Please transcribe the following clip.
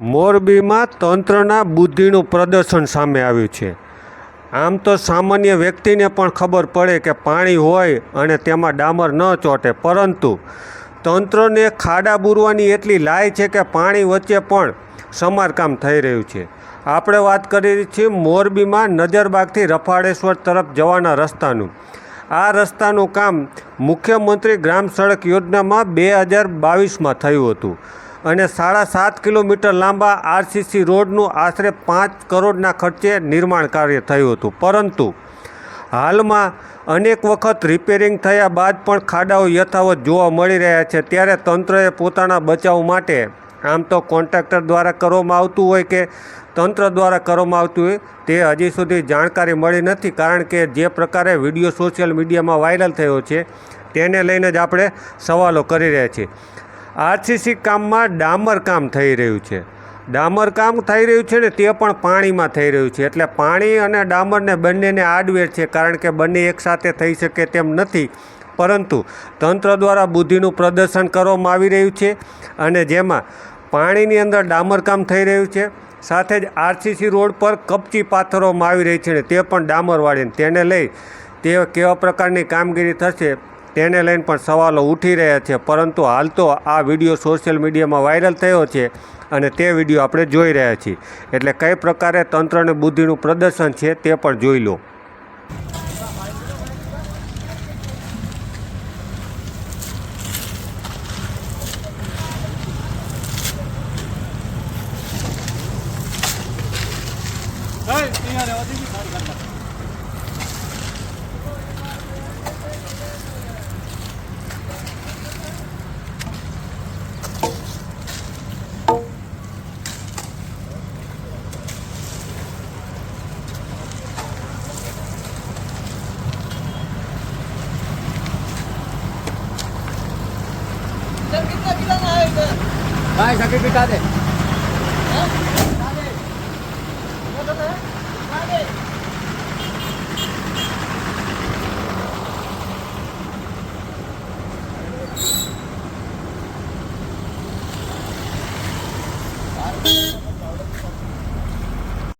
મોરબીમાં તંત્રના બુદ્ધિનું પ્રદર્શન સામે આવ્યું છે. આમ તો સામાન્ય વ્યક્તિને પણ ખબર પડે કે પાણી હોય અને તેમાં ડામર ન ચોંટે, પરંતુ તંત્રને ખાડા બુરવાની એટલી લાય છે કે પાણી વચ્ચે પણ સમારકામ થઈ રહ્યું છે. આપણે વાત કરી છીએ મોરબીમાં નજરબાગથી રફાળેશ્વર તરફ જવાના રસ્તાનું. આ રસ્તાનું કામ મુખ્યમંત્રી ગ્રામ સડક યોજનામાં બે હજાર બાવીસમાં થયું હતું. અને સાડા સાત કિલોમીટર લાંબા આરસીસી રોડનું આશરે પાંચ કરોડના ખર્ચે નિર્માણ કાર્ય થયું હતું. પરંતુ હાલમાં અનેક વખત રિપેરિંગ થયા બાદ પણ ખાડાઓ યથાવત જોવા મળી રહ્યા છે. ત્યારે તંત્રએ પોતાના બચાવ માટે આમ તો કોન્ટ્રાક્ટર દ્વારા કરવામાં આવતું હોય કે તંત્ર દ્વારા કરવામાં આવતું હોય તે હજી સુધી જાણકારી મળી નથી. કારણ કે જે પ્રકારે વીડિયો સોશિયલ મીડિયામાં વાયરલ થયો છે, તેને લઈને જ આપણે સવાલો કરી રહ્યા છીએ. આરસીસી કામમાં ડામર કામ થઈ રહ્યું છે. ડામર કામ થઈ રહ્યું છે ને તે પણ પાણીમાં થઈ રહ્યું છે. એટલે પાણી અને ડામરને બંનેને આડવેર છે કારણ કે બંને એકસાથે થઈ શકે તેમ નથી. પરંતુ તંત્ર દ્વારા બુદ્ધિનું પ્રદર્શન કરવામાં આવી રહ્યું છે અને જેમાં પાણીની અંદર ડામર કામ થઈ રહ્યું છે. સાથે જ આરસીસી રોડ પર કપચી પાથરવામાં આવી રહી છે ને તે પણ ડામરવાળીને તેને લઈ તે કેવા પ્રકારની કામગીરી થશે તેને લઈને પણ સવાલો ઉઠી રહ્યા છે, પરંતુ હાલ તો આ વીડિયો સોશિયલ મીડિયામાં વાયરલ થયો છે અને તે વીડિયો આપણે જોઈ રહ્યા છીએ. એટલે કઈ પ્રકારે તંત્રને બુદ્ધિનું પ્રદર્શન છે તે પણ જોઈ લો. सर कितना कितना आया इधर भाई सभी बिठा दे